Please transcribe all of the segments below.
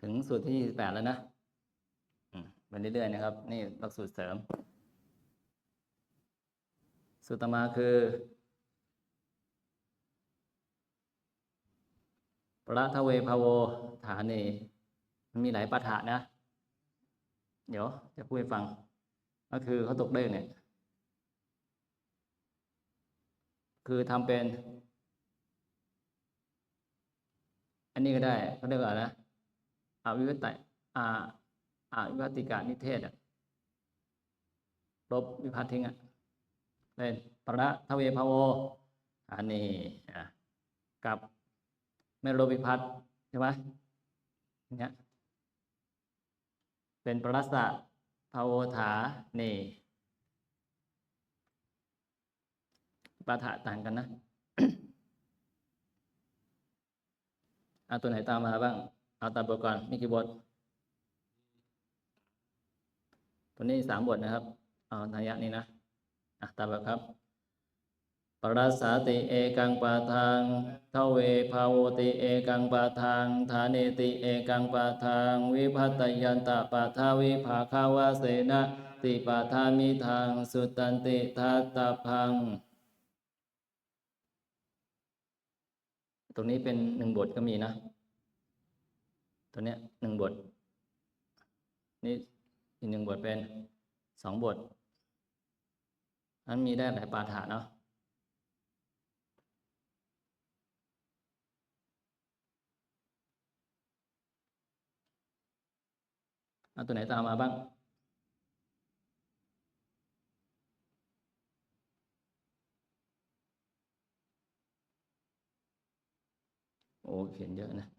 ถึงสูตรที่แปดแล้วนะมไปเรื่อยๆนะครับ นี่หลักสูตรเสริม สูตรต่อมาคือ ปรัทเวภโวฐานีมันมีหลายปาฐะนะ เดี๋ยวจะพูดให้ฟัง ก็คือเขาตกเลขเนี่ย คือทำเป็น อันนี้ก็ได้เขาเรียกว่าอะไรนะ อวิวัตอาอาวิวัติกานิเทศอะลบวิพัฒน์ทิ้งอะเป็นประทเวภโวอันนี้กับไม่ลบวิพัฒน์ใช่ไหมเงี้ยเป็นปรัสสะภโวถานี่ปาฐะต่างกันนะ เอาตัวไหนตามมาบ้าง เอาตามบทก่อนมีกี่บทตัวนี้สามบทนะครับ เอาทายะนี้นะอะตามบบครับปรัสสาติเอกังปาทังเทเวภาวติเอกังปาทังฐาเนติเอกังปาทังวิพัตยันตปาทาวิภาคาวาเสนะติปาทามิทาง สุตันติทัตตพัง ตรงนี้เป็นหนึ่งบทก็มีนะ ตัวเนี้ยหนึ่งบท นี่อีกหนึ่งบทเป็นสองบทนั้นมีได้หลายปาฐานเนาะเอาตัวไหนตามมาบ้าง โอ้เขียนเยอะนะ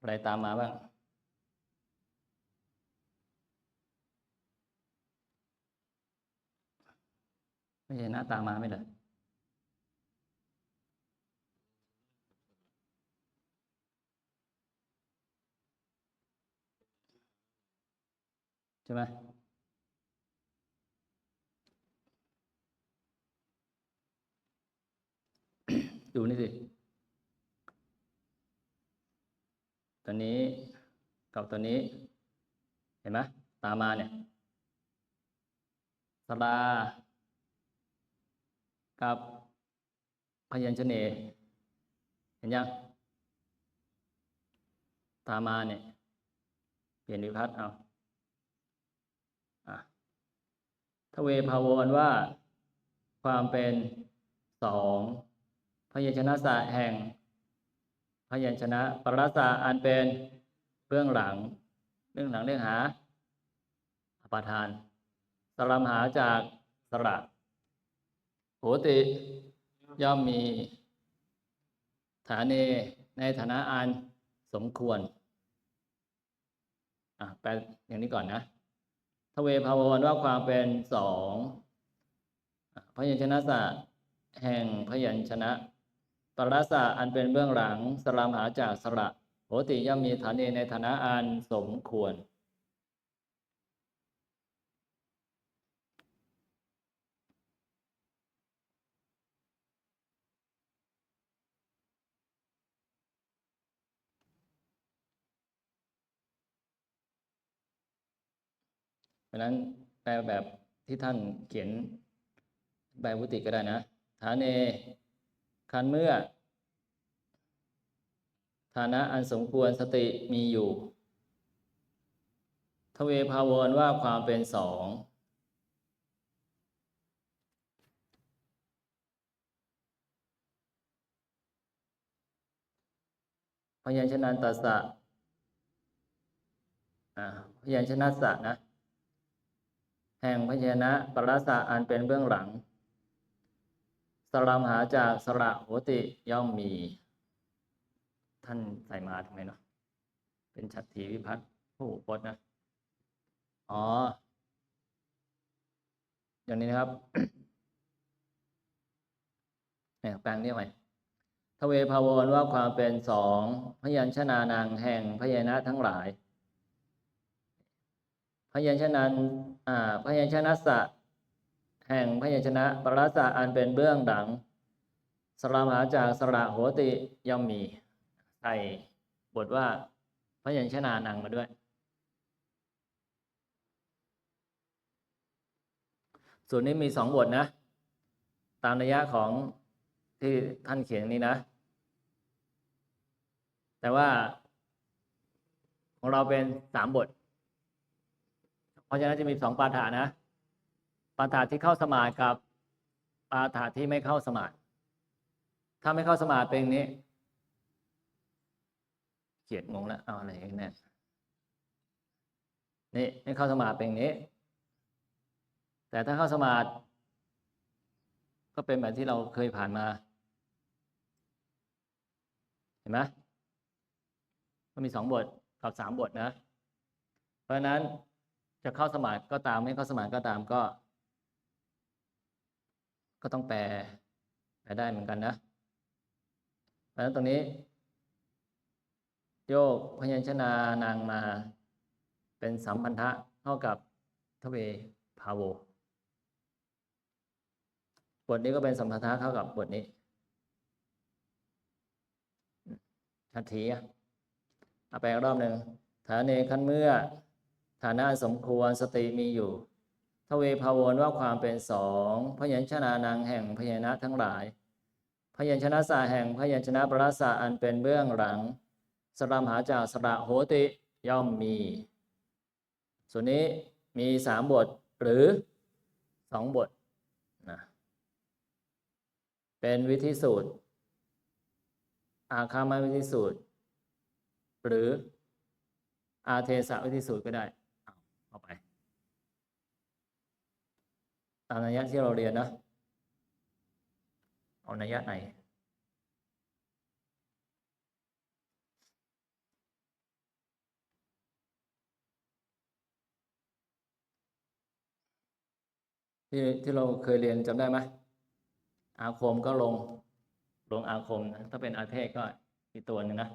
อะไรตามมาบ้าง ไม่ใช่หน้าตามมาไม่เหรอใช่ไหมดูนี่สิ ตัวนี้กับตัวนี้ เห็นไหมตามมาเนี่ยสลากับพยัญชนะเห็นยังตามมาเนี่ยเปลี่ยนวิพัฒน์เอาอะทเวภาวรว่า ความเป็นสองพยัญชนะสะแห่ง พยัญชนะปรัสสะอันเป็นเบื้องหลังเรื่องหลังเรื่องหาอปาทาน สลัมหาจากสระโหติย่อมมี ฐานเนในฐานะอันสมควร อะแปลอย่างนี้ก่อนนะทเวภาวรว่าความเป็นสองพยัญชนะสะแห่งพยัญชนะ ปรัสะอันเป็นเบื้องหลังสลามหาจากสระโหติย่อมมีฐานเนในฐานะอันสมควร เพราะนั้นแปลแบบที่ท่านเขียนใบวุติก็ได้นะฐานเน คันเมื่อ ฐานะอันสมควรสติมีอยู่ ทเวภาวรว่าความเป็นสองพยัญชนะตัสสะพยัญชนะสะนะ แห่งพยัญชนะปรัสสะอันเป็นเบื้องหลัง สลามหาจากสระโหติย่อมมี ท่านใส่มาทำไมเนาะเป็นฉัตรทีวิพัฒน์ผู้พจน์นะ อ๋อ อย่างนี้นะครับเนี่ยแปลงเรียกไหมทเวภาวรว่าความเป็นสองพยัญชนานางแห่งพยัญชนะทั้งหลาย พยัญชนะอ่าพยัญชนะสะ แห่งพยัญชนะปรัสสอันเป็นเบื้องหลัง สระมหาจากสระโหติย่อมมีใส่บทว่าพยัญชนะนังมาด้วย ส่วนนี้มีสองบทนะ ตามนัยยะของที่ท่านเขียนนี้นะ แต่ว่าของเราเป็นสามบท เพราะฉะนั้นจะมีสองปาฐานะ ปาฐานที่เข้าสมาธิกับปาฐานที่ไม่เข้าสมาธิถ้าไม่เข้าสมาธิเป็นอย่างนี้ เขียนงงแล้วเอาอะไรกันเนี่ยนี่ไม่เข้าสมาธิเป็นอย่างนี้ แต่ถ้าเข้าสมาธิก็เป็นแบบที่เราเคยผ่านมา เห็นไหมก็มีสองบทกับสามบทนะ เพราะฉะนั้นจะเข้าสมาธิก็ตามไม่เข้าสมาธิก็ตามก็ ก็ต้องแปลแปลได้เหมือนกันนะเพราะนั้นตรงนี้ โยกพยัญชนะนางมาเป็นสัมพันธะเท่ากับทเวพาโวบทนี้ก็เป็นสัมพันธะเท่ากับบทนี้ชัดทีอะเอาไปอีกรอบหนึ่งฐานเนขั้นเมื่อ ฐานะสมควรสติมีอยู่ ทเวภาวนว่าความเป็นสองพยัญชนะนางแห่งพยัญชนะทั้งหลาย พยัญชนะสาแห่งพยัญชนะปราสาอันเป็นเบื้องหลัง สรามหาจากสระโหติย่อมมี ส่วนนี้มีสามบทหรือสองบทนะเป็นวิธีสูตร อาคามาวิธีสูตร หรืออาเทสะวิธีสูตรก็ได้ เอาไป ตามนัยยะที่เราเรียนนะเอานัยยะไหนที่ที่เราเคยเรียนจำได้ไหมอาคมก็ลงลงอาคมนะถ้าเป็นอาเทศก็อีกตัวหนึ่งนะ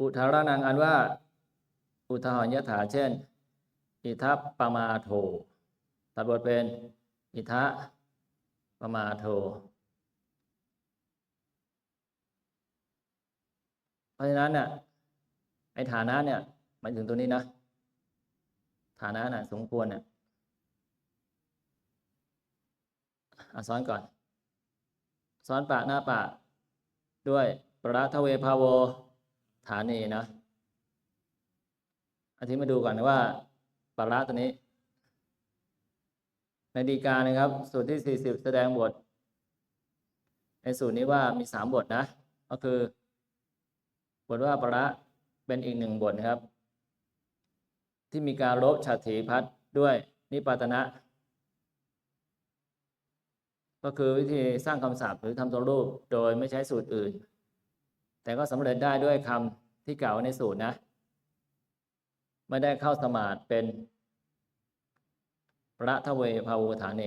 อุทารานังอันว่า อุทาหรณ์ยถาเช่น อิทัปปมาโทตัดบทเป็น อิทะปมาโท เพราะฉะนั้นเนี่ยไอ้ฐานะเนี่ยหมายถึงตัวนี้นะ ฐานะน่ะสมควรเนี่ยอะซ้อนก่อน ซ้อนปะหน้าปะ ด้วยประทเวภาโว ฐานีนะอาทิตย์มาดูก่อนนะว่าปาระตัวนี้ ในดีกานะครับ สูตรที่ 40 แสดงบท ในสูตรนี้ว่ามีสามบทนะ ก็คือบทว่าปาระเป็นอีกหนึ่งบทนะครับ ที่มีการลบฉัตรถีพัดด้วยนิปาตนะ ก็คือวิธีสร้างคำศัพท์หรือทำตัวรูปโดยไม่ใช้สูตรอื่น แต่ก็สำเร็จได้ด้วยคำที่กล่าวในสูตรนะ ไม่ได้เข้าสมาธิเป็นพระทเวภาวุฐานเน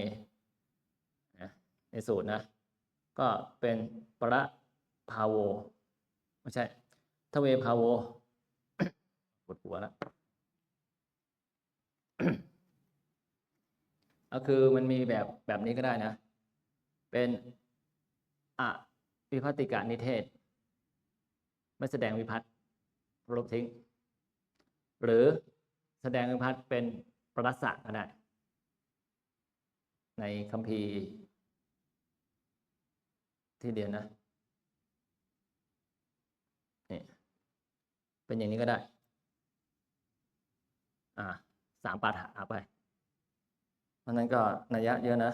ในสูตรนะ ก็เป็นประภาโวไม่ใช่ทเวภาโวปวดหัวแล้วก็คือมันมีแบบแบบนี้ก็ได้นะ เป็นอะวิพัติกานิเทศ ไม่แสดงวิพัตลบทิ้ง หรือแสดงวิพัตเป็นปรัสสะก็ได้ ในคัมภีร์ที่เรียนนะนี่เป็นอย่างนี้ก็ได้ อ่าสามปาฐะเอาไปเพราะนั้นก็นัยยะเยอะนะ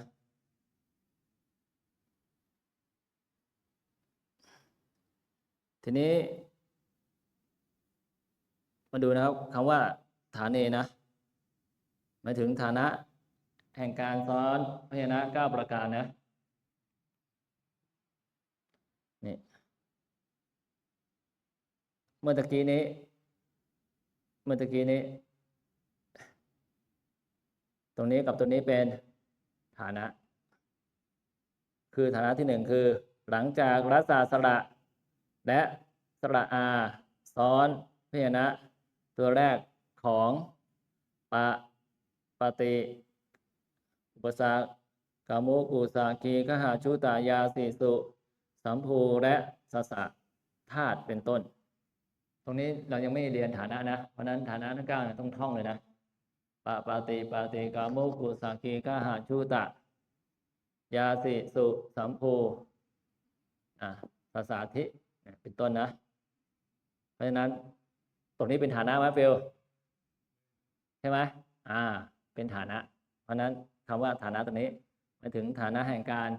ทีนี้ มาดูนะครับคำว่าฐานเนนะหมายถึงฐานะ แห่งการซ้อนพยัญชนะเก้าประการนะนี่เมื่อตะกี้นี้ เมื่อตะกี้นี้ ตรงนี้กับตัวนี้เป็นฐานะ คือฐานะที่หนึ่งคือ หลังจากรัศาสระ และสระอา ซ้อนพยัญชนะ ตัวแรกของปะปฏิอุปสรรคกามุกุสากีกหาชุตายาสีสุ สัมภูและสสะธาตุเป็นต้น ตรงนี้เรายังไม่เรียนฐานะนะ เพราะนั้นฐานะทั้งเก้าเนี่ยต้องท่องเลยนะปะปาติปาติกามุกุสากีกหาชุตะ ยาสิสุ สัมภูอ่าสสาธิ เป็นต้นนะ เพราะฉะนั้นตรงนี้เป็นฐานะไหมฟิลใช่ไหมอ่า เป็นฐานะ เพราะฉะนั้นคำว่าฐานะตรงนี้หมายถึงฐานะแห่งการ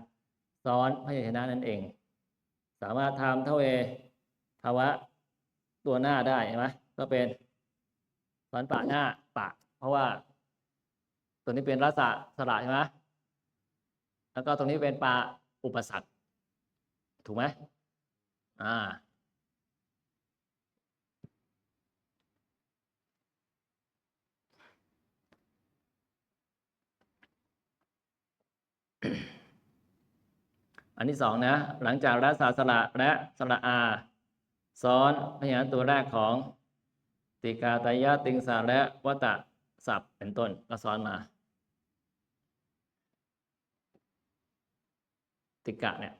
ซ้อนพยัญชนะนั่นเอง สามารถทำเท่าเอภาวะตัวหน้าได้ใช่ไหมก็เป็นซ้อนปะหน้าปะ เพราะว่า ตัวนี้เป็นรัศสระใช่ไหมแล้วก็ตรงนี้เป็นปลาอุปสรรคถูกไหม อ่าอันที่สองนะ หลังจากรัศสระและสระอา ซ้อนพยัญชนะตัวแรกของ ติกาตายะติงสาและวัตะศัพท์เป็นต้นก็ซ้อนมา ติกะเนี่ย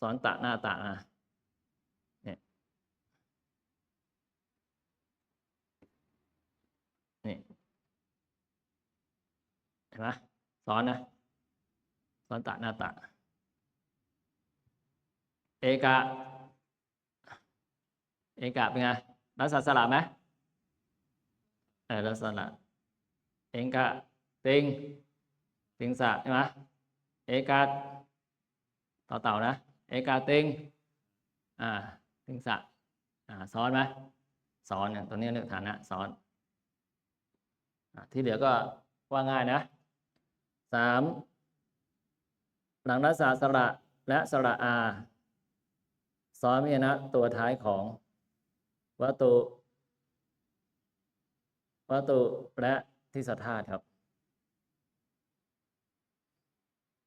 ซ้อนตะหน้าตะนะเนี่ยนี่เห็ นไหมซ้อนนะซ้อนตะหน้าตะ เอกะ เอกะเป็นไงรัศสระไหมเออรัศสระเอกะติงติงสะใช่ไหมเอกะต่อเต่านะ เอกาติงอ่าติงสะอ่าซ้อนไหมซ้อนเนี่ยตัวนี้เรียกฐานะซ้อนอที่เหลือก็ว่าง่ายนะ สามหลังรัศสระและสระอาซ้อนพยัญชนะตัวท้ายของวัตุวัตุและที่สธาตุครับ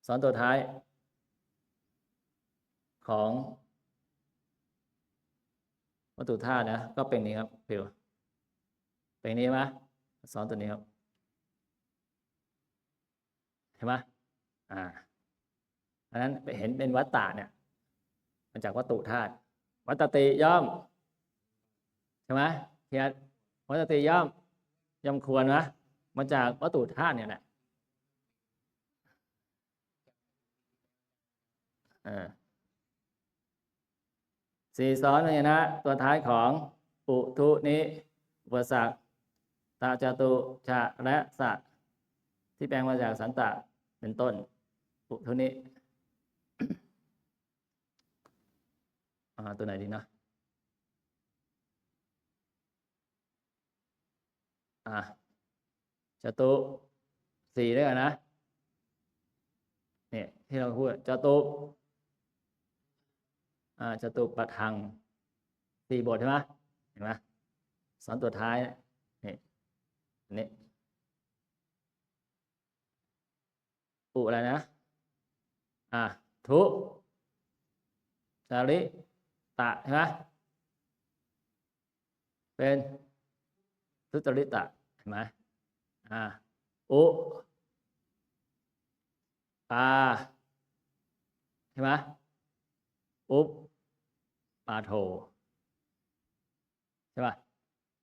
ซ้อนตัวท้าย ของวัตถุธาตุนะ ก็เป็นนี้ครับฟิวเป็นนี้ไหมซ้อนตัวนี้ครับ เห็นไหมอ่าอันนั้นเห็นเป็นวัตตะเนี่ยมาจากวัตถุธาตุ วัตติย่อมใช่ไหมเทียวัตติย่อมย่อมควรนะมาจากวัตถุธาตุเนี่ยแหละสี่ซ้อนพยัญชนะตัวท้ายของปุทุนิอุปสรรคตาจตุชะและสะที่แปลงมาจากสันตะ เป็นต้นปุทุนิอ่าตัวไหนดีนะอ่าจตุสี่ด้วยกันนะเนี่ยที่เราพูดจตุอ่าจตุปะทังสี่บทใช่ไหมเห็นไหมสอนตัวท้ายนี่อัน นี้ปุอะไรนะ อ่าทุสาริตะใช่ไหมเป็นทุจริตะเห็นไหมอ่าอุปาใช่ไหมอุปปาโทใช่ป่ะ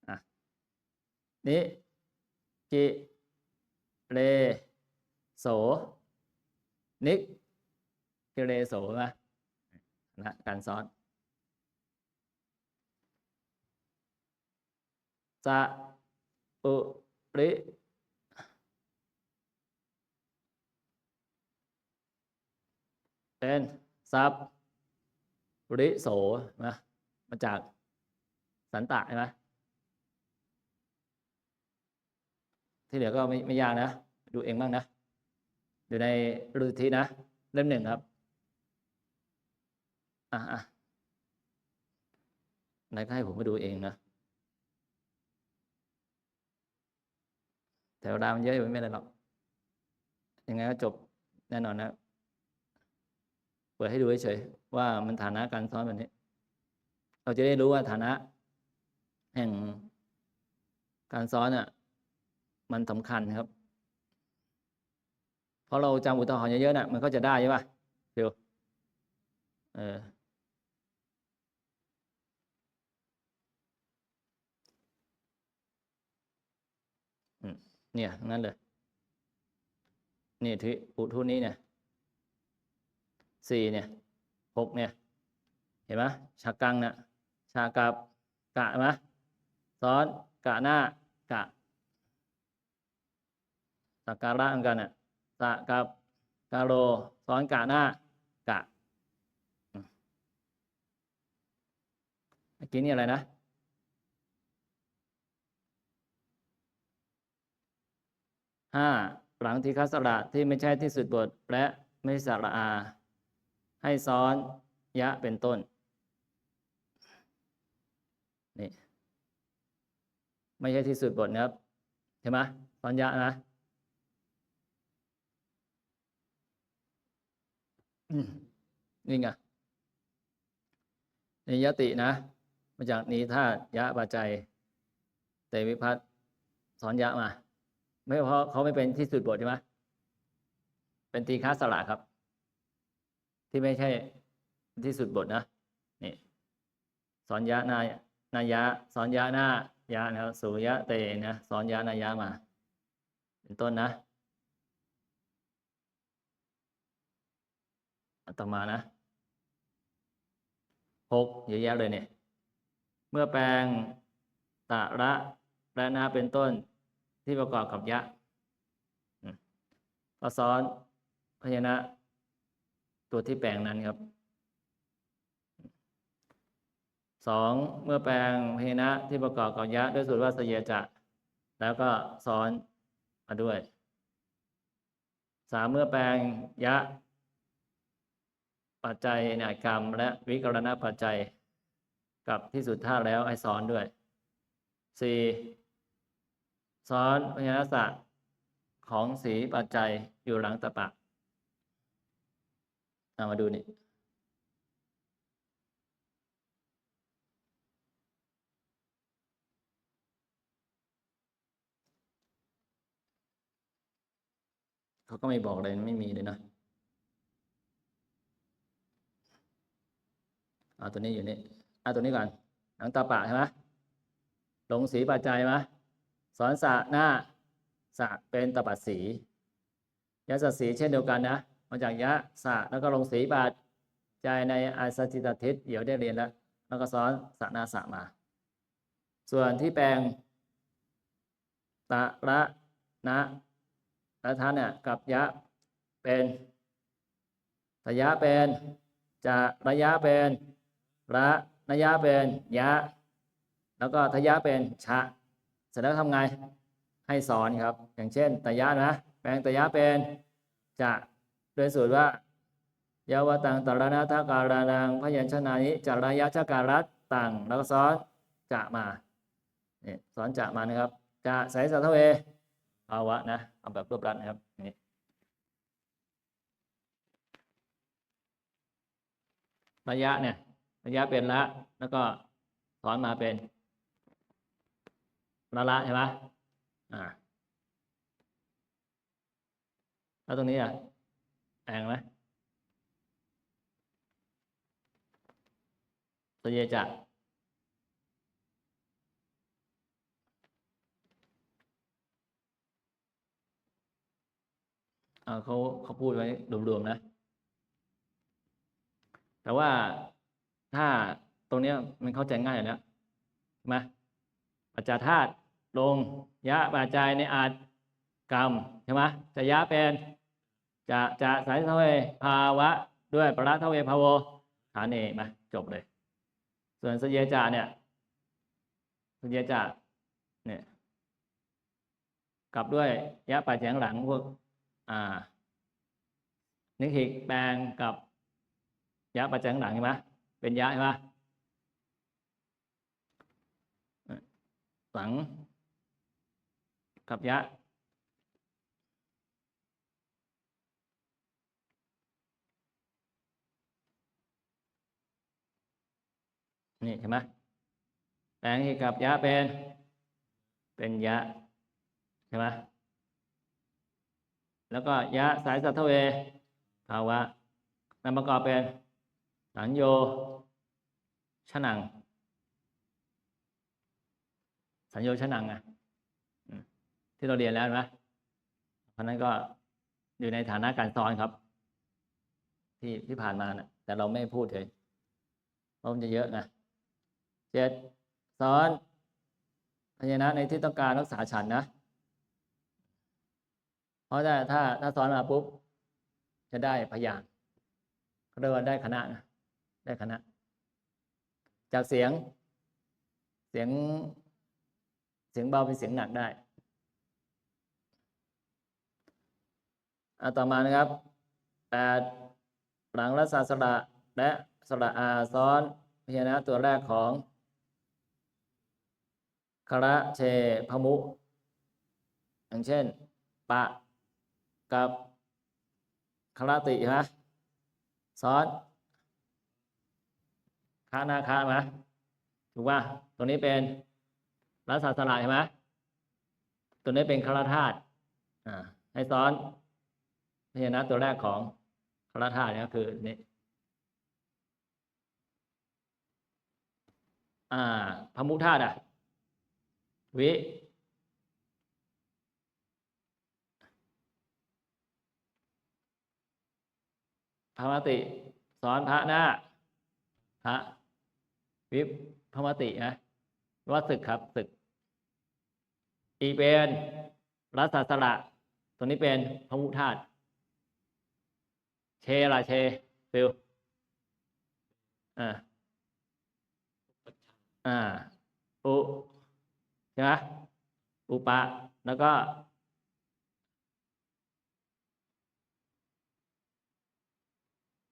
อะนี้กิเลโส นิกกิเลโสใช่ไหมนะการซ้อนจะอุริเป็นซับริโสนะมาจากสันตะใช่ไหมที่เหลือก็ไม่ไม่ยากนะ ดูเองบ้างนะ อยู่ในรูทีนะ เล่มหนึ่งครับอะอะไหนก็ให้ผมมาดูเองนะแต่เวลามันเยอะอยู่ไม่เป็นไรหรอก ยังไงก็จบแน่นอนนะ เปิดให้ดูเฉยๆว่ามันฐานะการซ้อนแบบนี้ เราจะได้รู้ว่าฐานะ แห่งการซ้อนอะ มันสำคัญครับ พราะเราจำอุทาหรณ์เยอะๆน่ะมันก็จะได้ใช่ป่ะเดี๋ยวเออเนี่ยงั้นเลยนี่ที่อุทุนี้เนี่ยสี่เนี่ยหกเนี่ย เห็นไหมชากังเนี่ยชากับกะไหมซ้อนกะหน้ากะสักการะเหมือนกันเนี่ย สะกับกาโรซ้อนกะหน้ากะเมื่อกี้นี่อะไรนะ ห้าหลังทีฆสระที่ไม่ใช่ที่สุดบท และไม่สระอา ให้ซ้อนยะเป็นต้น นี่ ไม่ใช่ที่สุดบทนะครับ ใช่ไหมซ้อนยะนะอืม นี่ไงในยตินะ มาจากนี้ถ้ายะปัจจัยเตวิพัฒสอนยะมา ไม่เพราะเขาไม่เป็นที่สุดบทใช่ไหมเป็นตีค้าสละครับ ที่ไม่ใช่ที่สุดบทนะนี่สอนยะนายนายะสอนยะหน้ายะนะครับสุยะเตนะสอนยะนายะมา เป็นต้นนะ อัตมานะหกเยอะแยะเลยเนี่ย เมื่อแปลงตะระและนาเป็นต้นที่ประกอบกับยะอืมก็ซ้อนพยัญชนะตัวที่แปลงนั้นครับสองเมื่อแปลงพยัญชนะที่ประกอบกับยะด้วยสูตรว่าสเยจะ แล้วก็ซ้อนมาด้วยสามเมื่อแปลงยะ ปัจจัยในกรรม และวิกรณปัจจัย กับที่สุดท่าแล้วให้ซ้อนด้วยสี่ซ้อนพยัญชนะของสีปัจจัยอยู่หลังตะปะเอามาดูนี่เขาก็ไม่บอกเลยไม่มีเลยนะ เอาตัวนี้อยู่นี่เอาตัวนี้ก่อนหลังตาปะใช่ไหมลงสีปัจจัยไหมสอนสะหน้าสะเป็นตปัดสียะสะสีเช่นเดียวกันนะมาจากยะสะแล้วก็ลงสีปัจจัยในอาสจิตทิศเดี๋ยวได้เรียนแล้ว แล้วก็สอนสะหน้าสะมา ส่วนที่แปลงตะระนะและท่านเนี่ยกับยะเป็นตะยะเป็นจะระยะเป็น ระนยะเป็นยะ แล้วก็ทยะเป็นชะ เสร็จแล้วทำไง ให้สอนครับ อย่างเช่นตยะนะ แปลงตยะเป็นจะโดยสูตรว่ายาวตังตระนาทาการานังพยัญชนะนี้จารยะชะการัตตังแล้วก็สอนจะมาเนี่ยสอนจะมานะครับ จะใส่สัทเวภาวะนะเอาแบบรวบรัดนะครับนี่ระยะเนี่ย ระยะเป็นละ แล้วก็สอนมาเป็นละละใช่ไหมอ่าแล้วตรงนี้อะแองไหมสเยจะอ่าเขาเขาพูดไว้รวมๆนะ แต่ว่า ถ้าตรงเนี้ยมันเข้าใจง่ายอยู่แล้วใช่ไหมปัจจาธาตุลงยะปัจจัยในอาจกรรมใช่ไหมจะยะเป็นจะจะสายเทวภาวะ ด้วยปรัทเวภาวฐานเอมาจบเลย ส่วนสเยจาเนี่ยสเยจาเนี่ยกลับด้วยยะปัจจัยหลังพวกอ่านิคิกแปลงกับยะปัจจัยหลังใช่ไหม เป็นยะใช่ไหมหลังกับยะ นี่ใช่ไหมแปลงอีกกับยะเป็น เป็นยะ ใช่ไหมแล้วก็ยะสายสัทธเวภาวะนามประกอบเป็น สัญโยชนัง สัญโยชนังอะที่เราเรียนแล้วนไหมเพราะนั้นก็อยู่ในฐานะการซ้อนครับ ที่ที่ผ่านมานะแต่เราไม่พูดเลยเพราะมันจะเยอะนะเจ็ดซ้อนพยัญชนะในที่ต้องการรักษาฉันนะ เพราะถ้าถ้าถ้าซ้อนมาปุ๊บ จะได้พยางค์เขาเรียกว่าได้คณะนะ ได้คณะ จากเสียง เสียง เสียงเบาเป็นเสียงหนักได้อะต่อมานะครับแปดหลังรัศสระและสระอาซ้อนพยัญชนะตัวแรกของคระเชพมุ อย่างเช่น ปะ กับคระตินะซ้อน คานาคาไหมถูกป่ะตรงนี้เป็นรัศสระใช่ไหมตัวนี้เป็นคระธาตุอ่าให้ซ้อนพยัญชนะตัวแรกของคระธาตุนี่ก็คือนี่อ่าพมุธาตุอะ วิพระมติสอนพระหน้าพระ วิพระมตินะว่าศึกครับศึก อีเป็นรัศสระตัวนี้เป็นพมุธาตุเชล่ะเชฟิลอ่าอ่าอุใช่ไหมอุปะ แล้วก็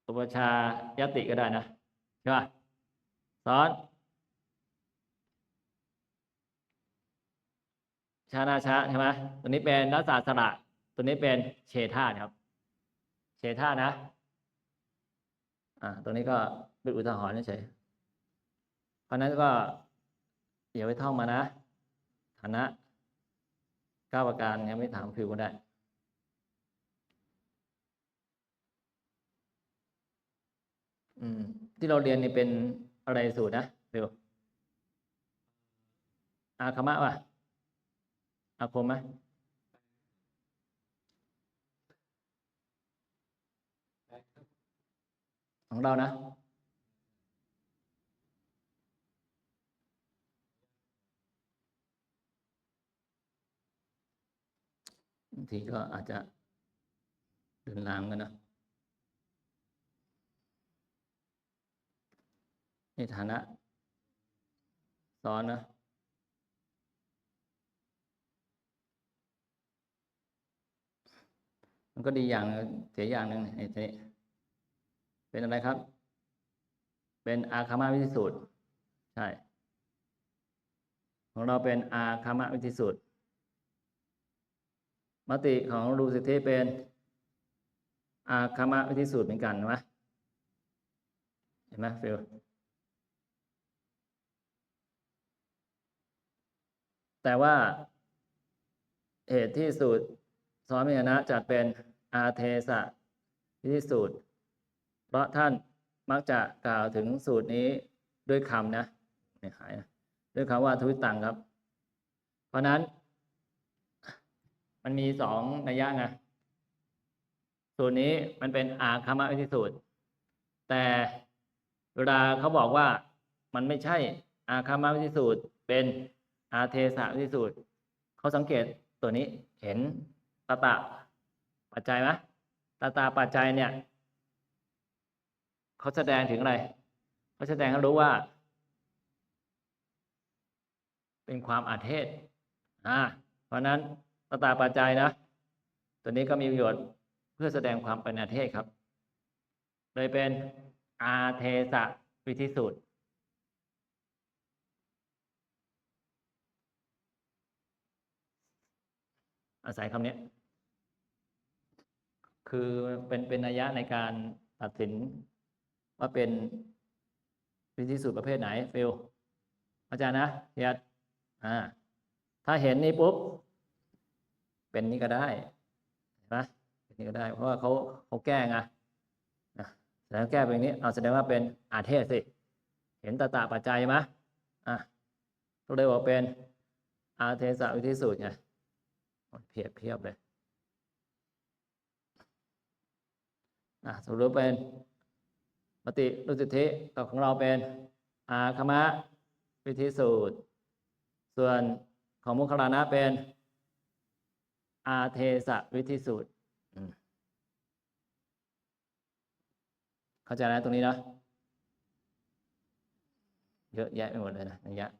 อุปชายติก็ได้นะ ใช่ป่ะ สอนชานาชะใช่ไหมตัวนี้เป็นนักศาสระตัวนี้เป็นเชธาครับ เชธานะ อ่าตัวนี้ก็เป็นอุทาหรณ์เฉยเพราะนั้นก็เดี๋ยวไปท่องมานะ ฐานะเก้าประการยังไม่ถามฟิวก็ได้อืมที่เราเรียนนี่เป็น อะไรสูตรนะฟิวอาคมะป่ะอาคมไหมของเรานะบางทีก็อาจจะเดินลามกันนะ ในฐานะสอนนะมันก็ดีอย่างเสียอย่างหนึ่งไอ้ทีนี้เป็นอะไรครับ เป็นอาคามาวิธิสูตร ใช่ ของเราเป็นอาคามาวิธิสูตรมติของรูสิทธิเป็น อาคามะวิธิสูตรเหมือนกันไหมเห็นไหมฟิล แต่ว่า เหตุที่สูตรสอนมิยนะจัดเป็นอาเทสะวิธิสูตร เพราะท่านมักจะกล่าวถึงสูตรนี้ด้วยคำนะไม่หายนะด้วยคำว่าทวิตตังครับ เพราะนั้น มันมีสองนัยยะนะสูตรนี้มันเป็นอาคามะวิธิสูตร แต่เวลาเขาบอกว่ามันไม่ใช่อาคามะวิธิสูตรเป็น อาเทสะวิธิสูตรเขาสังเกตตัวนี้เห็นตาตาปัจจัยไหมตาตาปัจจัยเนี่ยเขาแสดงถึงอะไรเขาแสดงให้รู้ว่า เป็นความอาเทศอ่าเพราะนั้นตาตาปัจจัยนะ ตัวนี้ก็มีประโยชน์เพื่อแสดงความเป็นอาเทศครับเลยเป็นอาเทสะวิธิสูตร อาศัยคำนี้ คือเป็นเป็นนัยยะในการตัดสินว่าเป็นวิธีสูตรประเภทไหนฟิลเข้าใจนะเฮียดอ่า ถ้าเห็นนี่ปุ๊บ เป็นนี่ก็ได้เห็นไหมเป็นนี่ก็ได้ เพราะว่าเขาเขาแก้ไงแสดงแก้เป็นนี้เอาแสดงว่าเป็นอาเทศสิ เห็นตาตาปัจจัยไหมอะก็เลยบอกเป็นอาเทศวิธีสูตรไง เพียบเพียบเลยอะสรุปเป็นปฏิรุสิทธิกับของเราเป็น อาคมะวิธีสูตร ส่วนของมุขลานะเป็น อาเทสะวิธีสูตรเข้าใจนะตรงนี้เนาะเยอะแยะไปหมดเลยนะอย่างเงี้ย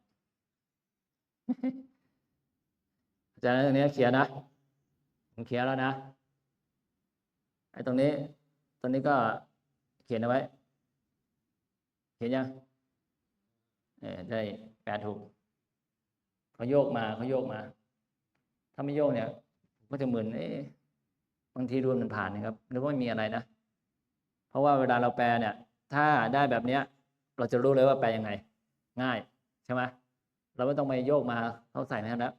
เข้าใจนตรงนี้เขียนนะผมเขียนแล้วนะไอ้ตรงนี้ ตรงนี้ก็เขียนเอาไว้ เขียนยังเออได้แปลถูกเขาโยกมาเขาโยกมา ถ้าไม่โยกเนี่ย ก็จะเหมือนเอ๊ะบางทีรวมมันผ่านนะครับนึกว่ามีอะไรนะ เพราะว่าเวลาเราแปลเนี่ย ถ้าได้แบบเนี้ย เราจะรู้เลยว่าแปลยังไง ง่ายใช่ไหมเราไม่ต้องไปโยกมาเขาใส่นะครับแล้ว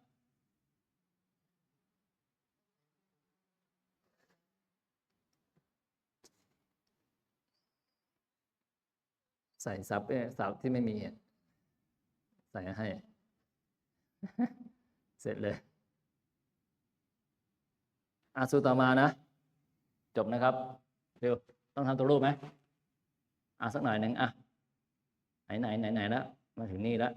ใส่ซับเอ้ยซับที่ไม่มีอะใส่ให้ เสร็จเลยอาสูต่อมานะ จบนะครับ เร็ว ต้องทำตัวรูปไหมอะสักหน่อยหนึ่งอะ ไหนไหนไหนไหนแล้วมาถึงนี่แล้ว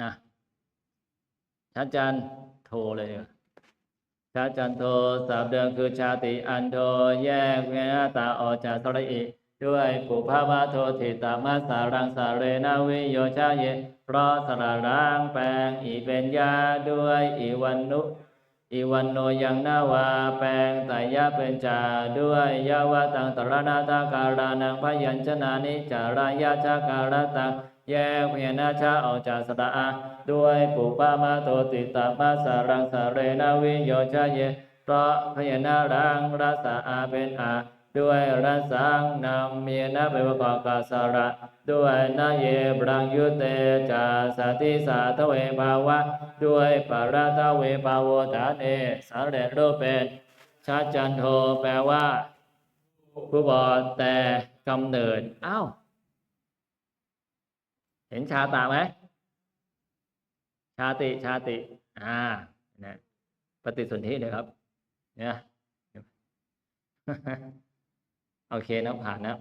อะชาจันโทรเลย ชาจันโทสามเดือนคือชาติอันโทแยกเวนาตาออกจากสระอิด้วยปุภาวะโทติตามาสารังสาเรนาวิโยชาเย เพราะสรร่างแปลงอีเป็นยาด้วยอีวันนุอีวันโนยังนาวาแปลงไตยะเป็นจาด้วยยาวตังตรณาตาการานังพยัญชนะนิจารายาชาการตัง แยกพยนาชาออกจากสระอาด้วยปุปปามาโตติตามาสารังสาเรนาวิโยชาเยเพราะพยนารังรัสสาอาเป็นอา ด้วยรัสสังนำเมียนะไปประกอบกับสระ ด้วยนาเยบรังยุเตจาสติสาทเวภาวะ ด้วยปาราตเวภาวตาเนสาเรโรเป็นชาจันโทแปลว่า ผู้บอดแต่กำเนิดอ้าว ห็นชาตาไหมชาติชาติ อ่านะปฏิสนธิเลยครับเนี่ยโอเคนะผ่านนะ